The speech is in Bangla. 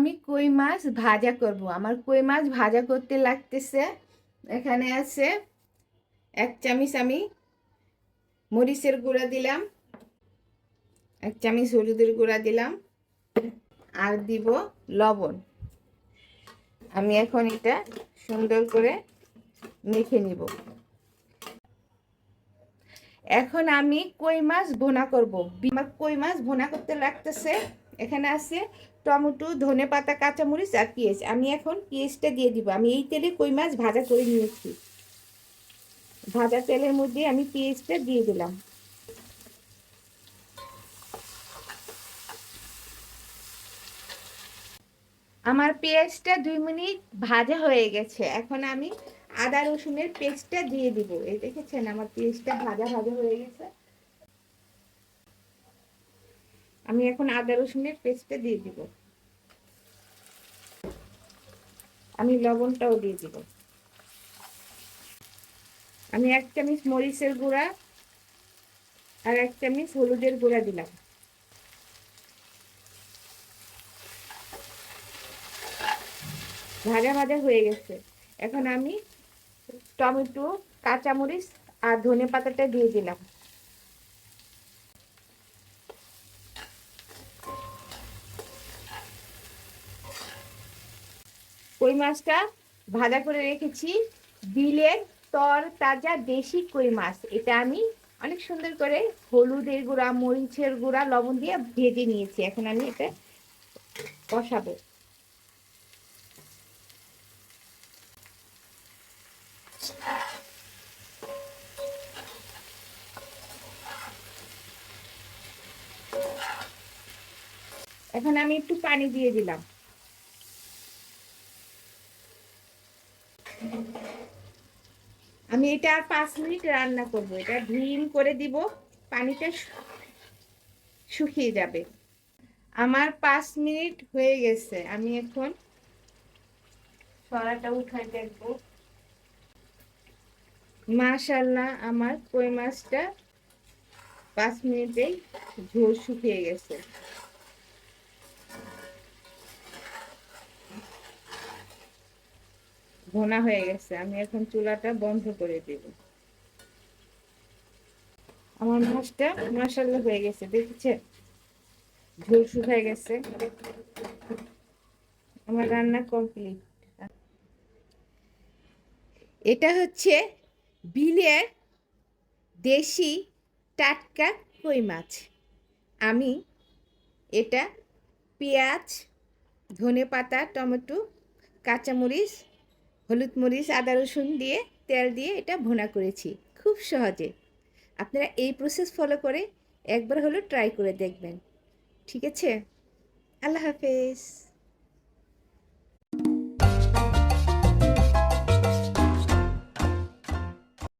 মাছ ভাজা করব। আমার কই মাছ ভাজা করতে লাগতেছে। এখানে আছে এক চামচ আমি মরিচের গুঁড়া দিলাম। এক চামচ হলুদের গুঁড়া দিলাম। আর দিব লবণ। আমি এখন এটা সুন্দর করে মেখে নিব। এখন আমি কই মাছ ভোনা করব। কই মাছ ভোনা করতে লাগতেছে। এখানে আছে টমেটো, ধনে পাতা, কাঁচামরিচ আর পেঁয়াজ। আমি এখন পেঁয়াজটা দিয়ে দিব। আমি এই তেলে কই মাছ ভাজা করে নিয়েছি। ভাজা তেলের মধ্যে আমি পেঁয়াজটা দিয়ে দিলাম। আমার পেঁয়াজটা দুই মিনিট ভাজা হয়ে গেছে। এখন আমি আদা রসুনের পেস্টটা দিয়ে দিব। এই দেখেছেন? আমার পেঁয়াজটা ভাজা ভাজা হয়ে গেছে আমি এখন আদা রসুনের পেস্টটা দিয়ে দিব। আমি লবণটাও দিয়ে দিব। আমি এক চামচ মরিচের গুঁড়া আর এক চামচ হলুদের গুঁড়া দিলাম। ভাজা ভাজা হয়ে গেছে। এখন আমি টমেটো, কাঁচামরিচ আর ধনে পাতাটা দিয়ে দিলাম। কই মাছটা? ভাজা করে রেখেছি। বিলের তর তাজা দেশি কই মাছ। এটা আমি অনেক সুন্দর করে হলুদের গুঁড়া, মরিচের গুঁড়া, লবণ দিয়ে ভেজে নিয়েছি। এখন আমি এটা কষাবো। এখন আমি একটু পানি দিয়ে দিলাম। আমি এটা আর পাঁচ মিনিট রান্না করব। এটা ঢিম করে দিব পানিটা শুকিয়ে যাবে। আমার পাঁচ মিনিট হয়ে গেছে আমি এখন সরাটা উঠাই দেখব। মাশাল্লাহ আমার কই মাছটা পাঁচ মিনিটেই ঝোল শুকিয়ে গেছে। ঘোনা হয়ে গেছে, আমি এখন চুলাটা বন্ধ করে দেব। আমার মাছটা মাসাল্লা হয়ে গেছে দেখছে ঝোল শুকায় গেছে। আমার রান্না কমপ্লিট। এটা হচ্ছে বিলের দেশি টাটকা কই মাছ। আমি এটা পেঁয়াজ ধনে পাতা টমেটো, কাঁচামরিচ হলুদ মরিচ, আদা রসুন দিয়ে তেল দিয়ে এটা ভোনা করেছি। খুব সহজে। আপনারা এই প্রসেস ফলো করে একবার হলো ট্রাই করে দেখবেন। ঠিক আছে? আল্লাহ হাফেজ।